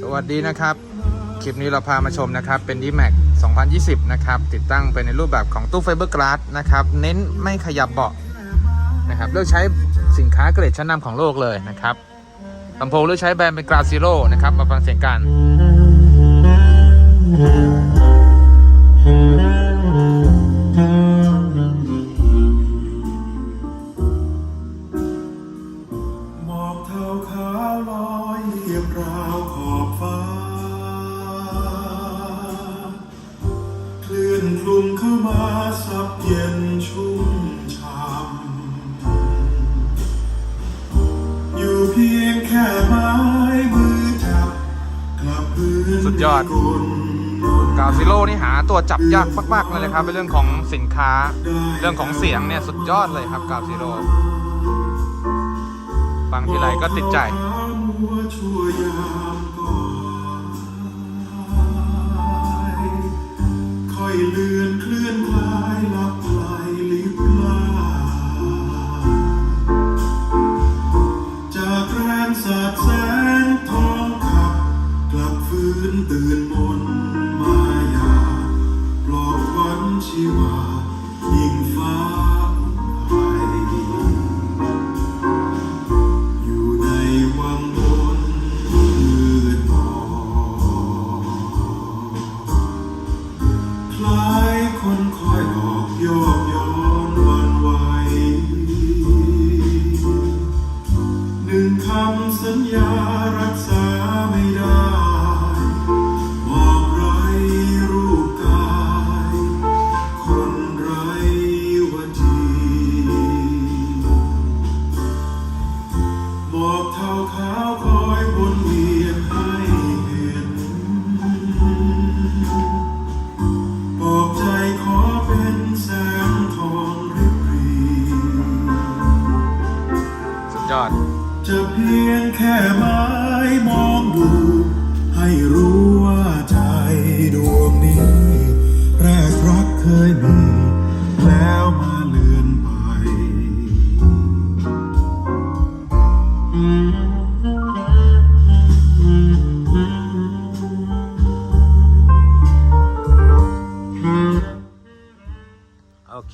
สวัสดีนะครับ คลิปนี้เราพามาชมนะครับ เป็น d m a x 2020 นะครับ ติดตั้งเป็นในรูปแบบของตู้ไฟเบอร์กลาสนะครับ เน้นไม่ขยับเบาะนะครับเลือกใช้สินค้าเกรดชั้นนำของโลกเลยนะครับลำโพงเลือกใช้แบรนด์เป็นกราซิโ o นะครับ มาฟังเสียงกัน มเข้ามาซับเย็นชุ่มช่ำอยู่เพียงแค่ไม้มือจับกลับพื้นสุดยอดกลุ่นนนกราซิโ o นี่หาตัวจับยากมากๆเลยนะครับเป็นเรื่องของสินค้า เรื่องของเสียงเนี่ยสุดยอดเลยครับกราซิโ o ฟังทีไรก็ติดใจ ชีวายิ่งฟ้าไทยอยู่ในวังวนมืดมอคล้ายคนคอยหลอกโยกย้อนวันไหวหนึ่งคำสัญญา ขาวคอยวนเวียนให้เห็นบอกใจขอเป็นแสงทองริบหรีสุดยอด จะเพียงแค่ไม้มองดูให้รู้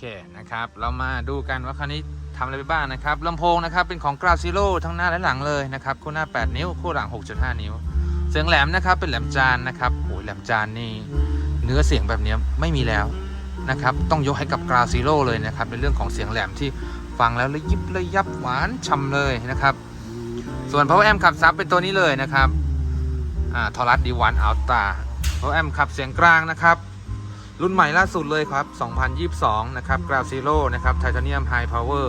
เคนะครับ เรามาดูกันว่าคันนี้ทำอะไรไปบ้างนะครับลำโพงนะครับเป็นของกราซิโ o ทั้งหน้าและหลังเลยนะครับคู่หน้า 8 นิ้วคู่หลัง 6.5 นิ้ว เสียงแหลมนะครับเป็นแหลมจานนะครับโอ้ยแหลมจานนี่เนื้อเสียงแบบนี้ไม่มีแล้วนะครับต้องยกให้กับกราซิโ o เลยนะครับในเรื่องของเสียงแหลมที่ฟังแล้วระยิบระยับหวานฉ่ำเลยนะครับ ส่วน power amp ขับซับเป็นตัวนี้เลยนะครับอ่าทอรัสดีวันอัลตา power amp ขับเสียงกลางนะครับ รุ่นใหม่ล่าสุดเลยครับ 2022 นะครับ Ground Zero นะครับ Titanium High Power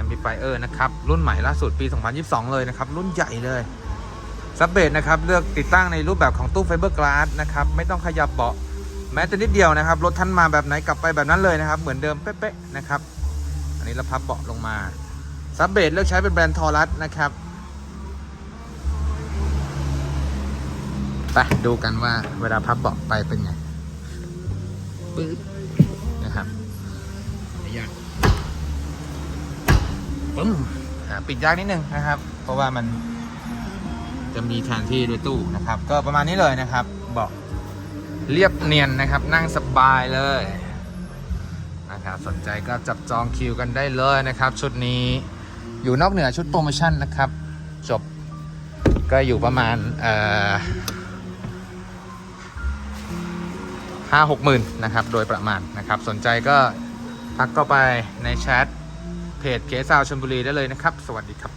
Amplifier นะครับ รุ่นใหม่ล่าสุดปี 2022 เลยนะครับ รุ่นใหญ่เลยซับเบสนะครับ เลือกติดตั้งในรูปแบบของตู้ไฟเบอร์ก a s สนะครับ ไม่ต้องขยับเบาะแม้แต่นิดเดียวนะครับ รถท่านมาแบบไหนกลับไปแบบนั้นเลยนะครับ เหมือนเดิมเป๊ะๆนะครับ อันนี้เราพับเบาะลงมาซับเบสเลือกใช้เป็นแบรนด์ทอรัสนะครับไปดูกันว่าเวลาพับเบาะไปเป็นไง ปึ๊บนะครับยากปึ้มอ่าปิดยากนิดนึงนะครับ เพราะว่ามันจะมีแทนที่ด้วยตู้นะครับ ก็ประมาณนี้เลยนะครับเบอกเรียบเนียนนะครับ นั่งสบายเลยนะครับสนใจก็จับจองคิวกันได้เลยนะครับ ชุดนี้อยู่นอกเหนือชุดโปรโมชั่นนะครับ จบก็อยู่ประมาณเอ่อ ห้าหกหมื่นนะครับ โดยประมาณนะครับ สนใจก็ทักเข้าไปในแชทเพจเกสาวชลบุรีได้เลยนะครับ สวัสดีครับ